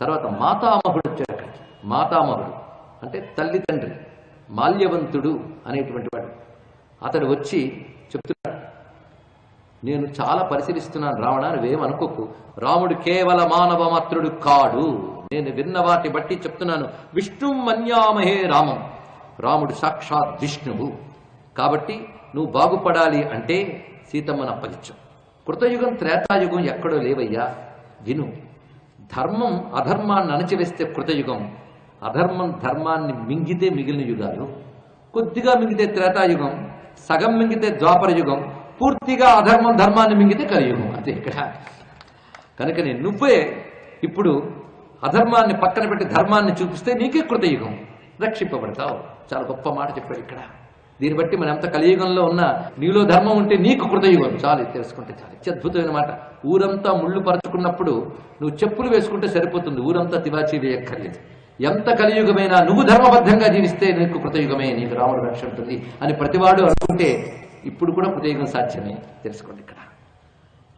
తర్వాత మాతామహుడు వచ్చాడు. మాతామహుడు అంటే తల్లిదండ్రి మాల్యవంతుడు అనేటువంటి వాడు. అతడు వచ్చి చెప్తున్నాడు నేను చాలా పరిశీలిస్తున్నాను రావణ నువ్వేమనుకోకు రాముడు కేవల మానవ మాత్రుడు కాడు. నేను విన్న వాటి బట్టి చెప్తున్నాను. విష్ణు మన్యామహే రామం. రాముడు సాక్షాత్ విష్ణువు. కాబట్టి నువ్వు బాగుపడాలి అంటే సీతమ్మను అప్పగించు. కృతయుగం త్రేతాయుగం ఎక్కడో లేవయ్యా. విను. ధర్మం అధర్మాన్ని అణచివేస్తే కృతయుగం. అధర్మం ధర్మాన్ని మింగితే మిగిలిన యుగాలు. కొద్దిగా మింగితే త్రేతాయుగం. సగం మింగితే ద్వాపర యుగం పూర్తిగా అధర్మం ధర్మాన్ని మింగితే కలియుగం. అంతే ఇక్కడ. కనుకనే నువ్వే ఇప్పుడు అధర్మాన్ని పక్కన పెట్టి ధర్మాన్ని చూపిస్తే నీకే కృతయుగం. రక్షింపబడతావు. చాలా గొప్ప మాట చెప్పాడు ఇక్కడ. దీన్ని బట్టి మనం ఎంత కలియుగంలో ఉన్న నీలో ధర్మం ఉంటే నీకు కృతయుగం. చాలు తెలుసుకుంటే చాలు. అత్యద్భుతమైన మాట. ఊరంతా ముళ్ళు పరచుకున్నప్పుడు నువ్వు చెప్పులు వేసుకుంటే సరిపోతుంది. ఊరంతా తివాచీ వేయక్కర్లేదు. ఎంత కలియుగమైనా నువ్వు ధర్మబద్ధంగా జీవిస్తే నీకు కృతయుగమే నీకు రాముడు రక్ష ఉంటుంది అని ప్రతివాడు అనుకుంటే ఇప్పుడు కూడా కృతయుగం సాధ్యమే. తెలుసుకోండి ఇక్కడ.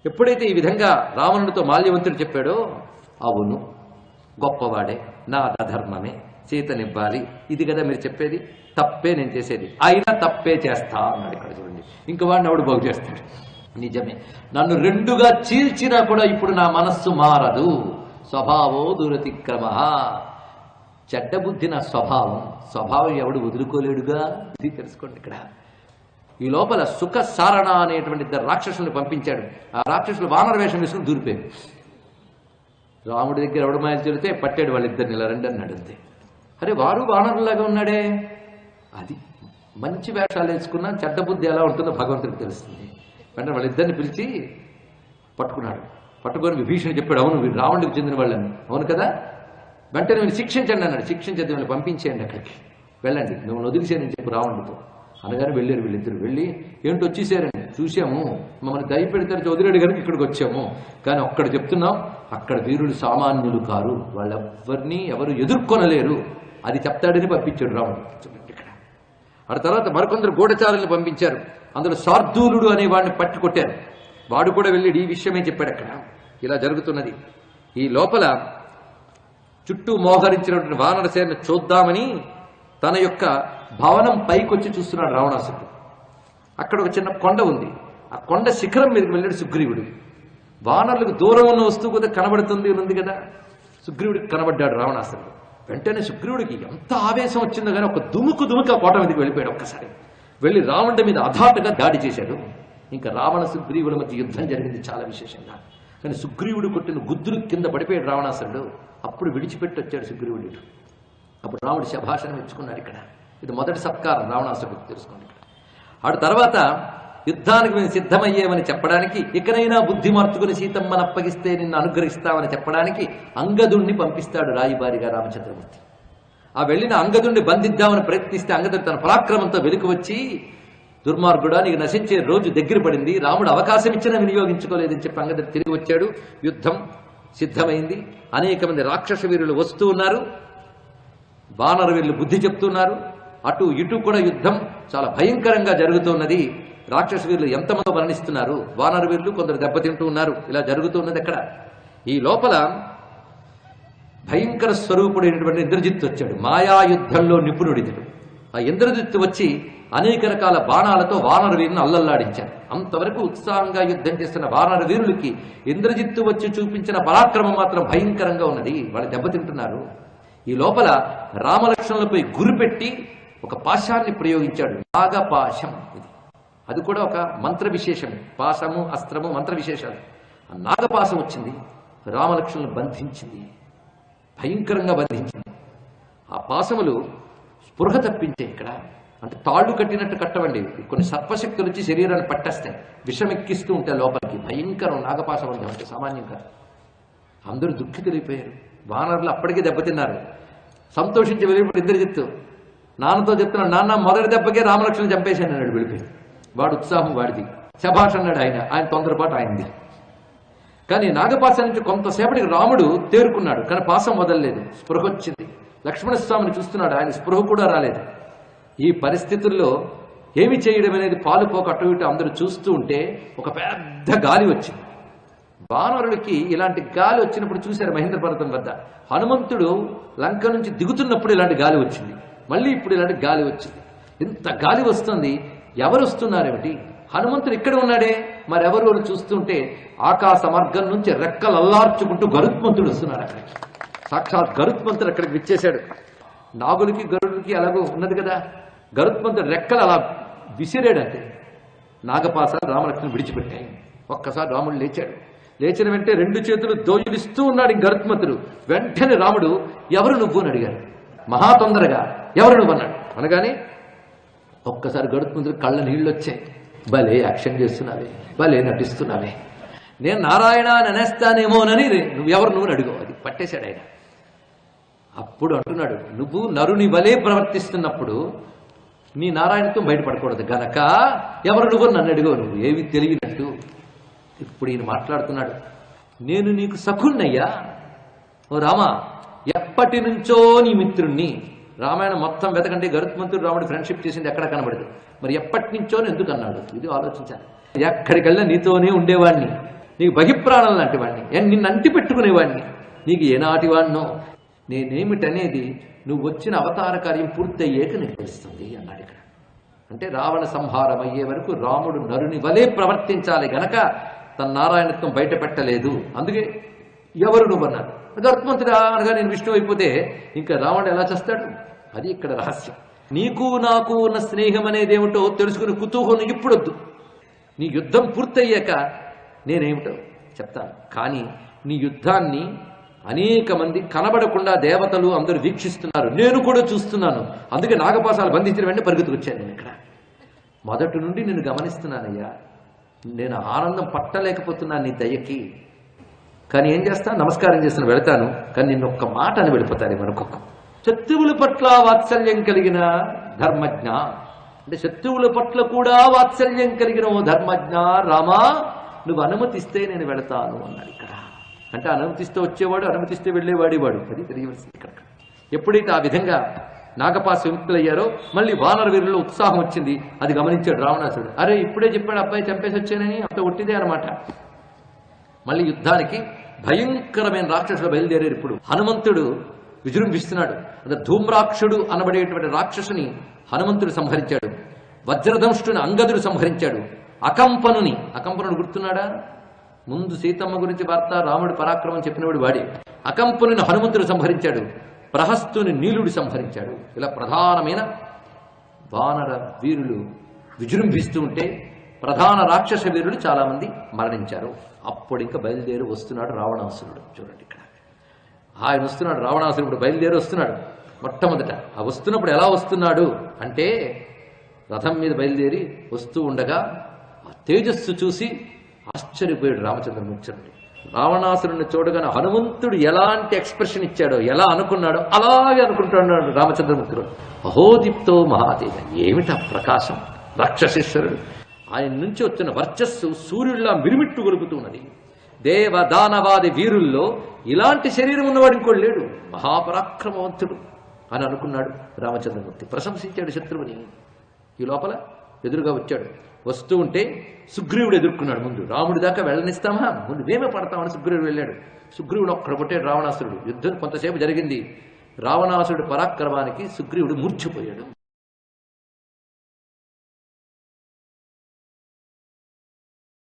ఎప్పుడైతే ఈ విధంగా రావణుడితో మాల్యవంతుడు చెప్పాడో అవును గొప్పవాడే నా అధర్మమే చేతనివ్వాలి. ఇది కదా మీరు చెప్పేది? తప్పే నేను చేసేది. అయినా తప్పే చేస్తా అన్నాడు ఇక్కడ చూడండి. ఇంక వాడిని ఎవడు బాగు చేస్తాడు? నిజమే. నన్ను రెండుగా చీల్చినా కూడా ఇప్పుడు నా మనస్సు మారదు. స్వభావో దురతిక్రమ. చెడ్డ బుద్ధి నా స్వభావం. స్వభావం ఎవడు వదులుకోలేడుగా? ఇది తెలుసుకోండి ఇక్కడ. ఈ లోపల సుఖ సారణ అనేటువంటి ఇద్దరు రాక్షసుల్ని పంపించాడు. ఆ రాక్షసులు వానర వేషం వేసుకుని దూరిపోయాడు రాముడి దగ్గర ఎవడు మాయలు చెబితే పట్టాడు వాళ్ళిద్దరిని ఇలా రండి అన్నాడు అంతే. అరే వారు వానరులాగా ఉన్నాడే. అది మంచి వేషాలు వేసుకున్నా చెడ్డ బుద్ధి ఎలా ఉంటుందో భగవంతుడికి తెలుస్తుంది. వెంటనే వాళ్ళిద్దరిని పిలిచి పట్టుకున్నాడు. పట్టుకొని విభీషణ చెప్పాడు అవును వీడు రావణుడికి చెందిన వాళ్ళని. అవును కదా? వెంటనే మీరు శిక్షించండి అన్నాడు. శిక్షించద్దు వీళ్ళు పంపించేయండి అక్కడికి. వెళ్ళండి. మిమ్మల్ని వదిలిసేయని చెప్పి రావణుడితో. అనగానే వెళ్ళారు వీళ్ళిద్దరు. వెళ్ళి ఏంటి వచ్చేసారండి? చూసాము మమ్మల్ని దయపెడతారు చౌదరి గారికి ఇక్కడికి వచ్చాము. కానీ ఒక్కడ చెప్తున్నాం అక్కడ వీరులు సామాన్యులు కారు. వాళ్ళెవ్వరినీ ఎవరు ఎదుర్కొనలేరు. అది చెప్తాడని పంపించాడు రాముడు. చూడండి ఇక్కడ. ఆ తర్వాత మరికొందరు గూఢచారుల్ని పంపించారు. అందులో శార్దూలుడు అనే వాడిని పట్టుకొట్టారు. వాడు కూడా వెళ్ళి ఈ విషయమే చెప్పాడు అక్కడ. ఇలా జరుగుతున్నది. ఈ లోపల చుట్టూ మోహరించినటువంటి వానరసేన చూద్దామని తన యొక్క భవనం పైకొచ్చి చూస్తున్నాడు రావణాసురుడు. అక్కడ ఒక చిన్న కొండ ఉంది. ఆ కొండ శిఖరం మీదకి వెళ్ళాడు సుగ్రీవుడు. వానరులకు దూరం ఉన్న వస్తువు కూడా కనబడుతుంది ఉంది కదా. సుగ్రీవుడికి కనబడ్డాడు రావణాసురుడు. వెంటనే సుగ్రీవుడికి ఎంత ఆవేశం వచ్చిందో కానీ ఒక దుముకు దుముకు ఆ కోట మీదకి వెళ్ళిపోయాడు ఒక్కసారి. వెళ్ళి రావణుడి మీద అధాటుగా దాడి చేశాడు. ఇంకా రావణ సుగ్రీవుల మధ్య యుద్ధం జరిగింది చాలా విశేషంగా. కానీ సుగ్రీవుడు కొట్టిన గుద్దులు కింద పడిపోయాడు రావణాసురుడు. అప్పుడు విడిచిపెట్టి వచ్చాడు సుగ్రీవుడు అప్పుడు రాముడు శభాషను మెచ్చుకున్నాడు ఇక్కడ. ఇది మొదటి సత్కారం రావణాసురుడికి తెలుసుకోండి ఇక్కడ. ఆడు తర్వాత యుద్ధానికి మేము సిద్ధమయ్యేమని చెప్పడానికి ఇకనైనా బుద్ధి మార్చుకుని సీతమ్మను అప్పగిస్తే నిన్ను అనుగ్రహిస్తామని చెప్పడానికి అంగదుణ్ణి పంపిస్తాడు రాయిబారిగా రామచంద్రమూర్తి. ఆ వెళ్ళిన అంగదుణ్ణి బంధిద్దామని ప్రయత్నిస్తే అంగదుడు తన పరాక్రమంతో వెలుకు వచ్చి దుర్మార్గుడా నీకు నశించే రోజు దగ్గర పడింది రాముడు అవకాశం ఇచ్చినా వినియోగించుకోలేదని చెప్పి అంగదుడు తిరిగి వచ్చాడు. యుద్ధం సిద్ధమైంది. అనేక మంది రాక్షస వీరులు వస్తూ ఉన్నారు. బాణరు వీళ్ళు బుద్ధి చెప్తున్నారు. అటు ఇటు కూడా యుద్ధం చాలా భయంకరంగా జరుగుతున్నది. రాక్షస వీరులు ఎంతమంది మరణిస్తున్నారు. వానర వీరులు కొందరు దెబ్బతింటూ ఉన్నారు. ఇలా జరుగుతున్నది ఎక్కడ? ఈ లోపల భయంకర స్వరూపుడైనటువంటి ఇంద్రజిత్తు వచ్చాడు. మాయా యుద్ధంలో నిపుణుడితుడు. ఆ ఇంద్రజిత్తు వచ్చి అనేక రకాల బాణాలతో వానర వీరుని అల్లల్లాడించాడు. అంతవరకు ఉత్సాహంగా యుద్ధం చేస్తున్న వానర వీరులకి ఇంద్రజిత్తు వచ్చి చూపించిన పరాక్రమం మాత్రం భయంకరంగా ఉన్నది. వాళ్ళు దెబ్బతింటున్నారు. ఈ లోపల రామలక్ష్మణులపై గురిపెట్టి ఒక పాశాన్ని ప్రయోగించాడు. నాగపాశం ఇది. అది కూడా ఒక మంత్ర విశేషం పాశము అస్త్రము మంత్ర విశేషాలు. ఆ నాగపాశం వచ్చింది. రామలక్ష్మణులు బంధించింది. భయంకరంగా బంధించింది. ఆ పాశములు స్పృహ తప్పించే ఇక్కడ అంటే తాళ్ళు కట్టినట్టు కట్టవండి. కొన్ని సర్పశక్తులు వచ్చి శరీరాన్ని పట్టేస్తాయి. విషం ఎక్కిస్తూ ఉంటాయి లోపలికి. భయంకరం నాగపాశం అంటే అంటే సామాన్యం కాదు. అందరూ దుఃఖితులైపోయారు. వానరులు అప్పటికే దెబ్బతిన్నారు. సంతోషించి వెళ్ళినప్పుడు ఇద్దరు చెప్తూ నాన్నతో చెప్తున్నాడు నాన్న మొదటి దెబ్బకే రామలక్ష్మణ్ చంపేశాను అన్నాడు వెళ్ళిపోయింది వాడు ఉత్సాహం వాడిది శభాష్ అన్నాడు ఆయన ఆయన తొందరపాటు ఆయనది. కానీ నాగపాసం నుంచి కొంతసేపటికి రాముడు తేరుకున్నాడు కానీ పాసం వదలలేదు స్పృహ వచ్చింది. లక్ష్మణస్వామిని చూస్తున్నాడు ఆయన స్పృహ కూడా రాలేదు. ఈ పరిస్థితుల్లో ఏమి చేయడం అనేది పాలుపోక అటు ఇటు అందరూ చూస్తూ ఉంటే ఒక పెద్ద గాలి వచ్చింది. వానరుడికి ఇలాంటి గాలి వచ్చినప్పుడు చూశారు మహేంద్ర పర్వతం వద్ద. హనుమంతుడు లంక నుంచి దిగుతున్నప్పుడు ఇలాంటి గాలి వచ్చింది. మళ్ళీ ఇప్పుడు ఇలాంటి గాలి వచ్చింది. ఇంత గాలి వస్తుంది ఎవరు వస్తున్నారేమిటి హనుమంతుడు ఇక్కడ ఉన్నాడే. మరెవరు అని చూస్తుంటే ఆకాశ మార్గం నుంచి రెక్కలు అల్లార్చుకుంటూ గరుత్మంతుడు వస్తున్నాడు అక్కడికి. సాక్షాత్ గరుత్మంతుడు అక్కడికి విచ్చేశాడు. నాగులకి గరుడికి అలాగో ఉన్నది కదా. గరుత్మంతుడు రెక్కలు అలా విసిరాడంతే నాగపాసాలు రామలక్ష్మణ్ విడిచిపెట్టాయి. ఒక్కసారి రాముడు లేచాడు. లేచిన వెంటనే రెండు చేతులు దోజులిస్తూ ఉన్నాడు గరుత్మంతుడు. వెంటనే రాముడు ఎవరు నువ్వు అని అడిగాడు. మహా తొందరగా ఎవరు నువ్వు అన్నాడు. అనగానే ఒక్కసారి గడుపుకుందరు కళ్ళ నీళ్ళు వచ్చాయి భలే యాక్షన్ చేస్తున్నావే భలే నటిస్తున్నావే. నేను నారాయణ అని అనేస్తానేమోనని నువ్వు ఎవరు నువ్వు అడుగు. అది పట్టేశాడు ఆయన. అప్పుడు అంటున్నాడు నువ్వు నరుని వలే ప్రవర్తిస్తున్నప్పుడు నీ నారాయణత్వం బయటపడకూడదు గనక ఎవరు నువ్వు నన్ను అడుగు. నువ్వు ఏవి తెలియనట్టు ఇప్పుడు ఈయన మాట్లాడుతున్నాడు నేను నీకు సఖున్నయ్యా ఓ రామా ఎప్పటి నుంచో నీ మిత్రుణ్ణి రామాయణం మొత్తం వెతకంటే గరుత్మంతుడు రాముడు ఫ్రెండ్షిప్ చేసింది ఎక్కడ కనబడదు. మరి ఎప్పటి నుంచో ఎందుకు అన్నాడు? ఇది ఆలోచించాలి. ఎక్కడికి వెళ్ళినా నీతోనే ఉండేవాడిని నీకు బహిప్రాణం లాంటి వాడిని నిన్ను అంటి పెట్టుకునేవాడిని నీకు ఏనాటి వాడినో నేనేమిటనేది నువ్వు వచ్చిన అవతార కార్యం పూర్తయ్యేక నీకు తెలుస్తుంది అన్నాడు ఇక్కడ. అంటే రావణ సంహారం అయ్యే వరకు రాముడు నరుని వలే ప్రవర్తించాలి గనక తన నారాయణత్వం బయట పెట్టలేదు అందుకే ఎవరు నువ్వు అన్నారు గర్భమంతుడా అనగా నేను విష్ణు అయిపోతే ఇంకా రావణుడు ఎలా చేస్తాడు? అది ఇక్కడ రహస్యం. నీకు నాకు ఉన్న స్నేహం అనేది ఏమిటో తెలుసుకుని కుతూహలం ఇప్పుడొద్దు. నీ యుద్ధం పూర్తయ్యాక నేనేమిటో చెప్తాను. కానీ నీ యుద్ధాన్ని అనేక మంది కనబడకుండా దేవతలు అందరూ వీక్షిస్తున్నారు. నేను కూడా చూస్తున్నాను. అందుకే నాగపాసాలు బంధించిన వెంటనే పరిగెత్తుకొచ్చాను నేను ఇక్కడ. మొదటి నుండి నేను గమనిస్తున్నానయ్యా. నేను ఆనందం పట్టలేకపోతున్నాను నీ దయకి. కానీ ఏం చేస్తా? నమస్కారం చేసిన వెళతాను. కానీ నిన్న ఒక్క మాట అని వెళ్ళిపోతాను మనకొక్క శత్రువుల పట్ల వాత్సల్యం కలిగిన ధర్మజ్ఞ. అంటే శత్రువుల పట్ల కూడా వాత్సల్యం కలిగిన ఓ ధర్మజ్ఞ రామా నువ్వు అనుమతిస్తే నేను వెళతాను అన్నాడు ఇక్కడ. అంటే అనుమతిస్తే వచ్చేవాడు అనుమతిస్తే వెళ్ళేవాడేవాడు అది తెలియవలసింది ఇక్కడ. ఎప్పుడైతే ఆ విధంగా నాగపాస విముక్తులయ్యారో మళ్ళీ వానర వీరుల్లో ఉత్సాహం వచ్చింది. అది గమనించాడు రావణాసుడు. అరే ఇప్పుడే చెప్పాడు అబ్బాయి చంపేసి వచ్చానని అంత ఒట్టిదే అనమాట మళ్ళీ యుద్ధానికి భయంకరమైన రాక్షసులు బయలుదేరారు ఇప్పుడు. హనుమంతుడు విజృంభిస్తున్నాడు. అంటే ధూమ్రాక్షుడు అనబడేటువంటి రాక్షసుని హనుమంతుడు సంహరించాడు. వజ్రదంష్టుని అంగదుడు సంహరించాడు. అకంపనుని అకంపనుడు గుర్తున్నాడా? ముందు సీతమ్మ గురించి వార్త రాముడు పరాక్రమం చెప్పినవాడు వాడే. అకంపనుని హనుమంతుడు సంహరించాడు. ప్రహస్తుని నీలుడు సంహరించాడు. ఇలా ప్రధానమైన వానర వీరులు విజృంభిస్తూ ఉంటే ప్రధాన రాక్షస వీరులు చాలామంది మరణించారు. అప్పుడు ఇంకా బయలుదేరి వస్తున్నాడు రావణాసురుడు. చూడండి ఇక్కడ. ఆయన వస్తున్నాడు రావణాసురుడు బయలుదేరి వస్తున్నాడు. మొట్టమొదట ఆ వస్తున్నప్పుడు ఎలా వస్తున్నాడు అంటే రథం మీద బయలుదేరి వస్తూ ఉండగా ఆ తేజస్సు చూసి ఆశ్చర్యపోయాడు రామచంద్రమూర్తి రావణాసురుడిని చూడగానే హనుమంతుడు ఎలాంటి ఎక్స్ప్రెషన్ ఇచ్చాడో ఎలా అనుకున్నాడో అలాగే అనుకుంటున్నాడు రామచంద్రమూర్తుడు అహోదీప్తో మహాదేవ ఏమిటా ప్రకాశం? రాక్షసేశ్వరుడు. ఆయన నుంచి వచ్చిన వర్చస్సు సూర్యుడిలా మిరుమిట్టు గొలుపుతున్నది. దేవ దానవాది వీరుల్లో ఇలాంటి శరీరం ఉన్నవాడు ఇంకోడు లేడు. మహాపరాక్రమవంతుడు అని అనుకున్నాడు రామచంద్రమూర్తి. ప్రశంసించాడు శత్రువుని. ఈ లోపల ఎదురుగా వచ్చాడు. వస్తూ ఉంటే సుగ్రీవుడు ఎదుర్కొన్నాడు ముందు. రాముడి దాకా వెళ్ళనిస్తామా? ముందు మేమే పడతామని సుగ్రీవుడు వెళ్ళాడు. సుగ్రీవుడు ఒక్కడ కొట్టాడు రావణాసురుడు. యుద్ధం కొంతసేపు జరిగింది. రావణాసురుడి పరాక్రమానికి సుగ్రీవుడు మూర్చిపోయాడు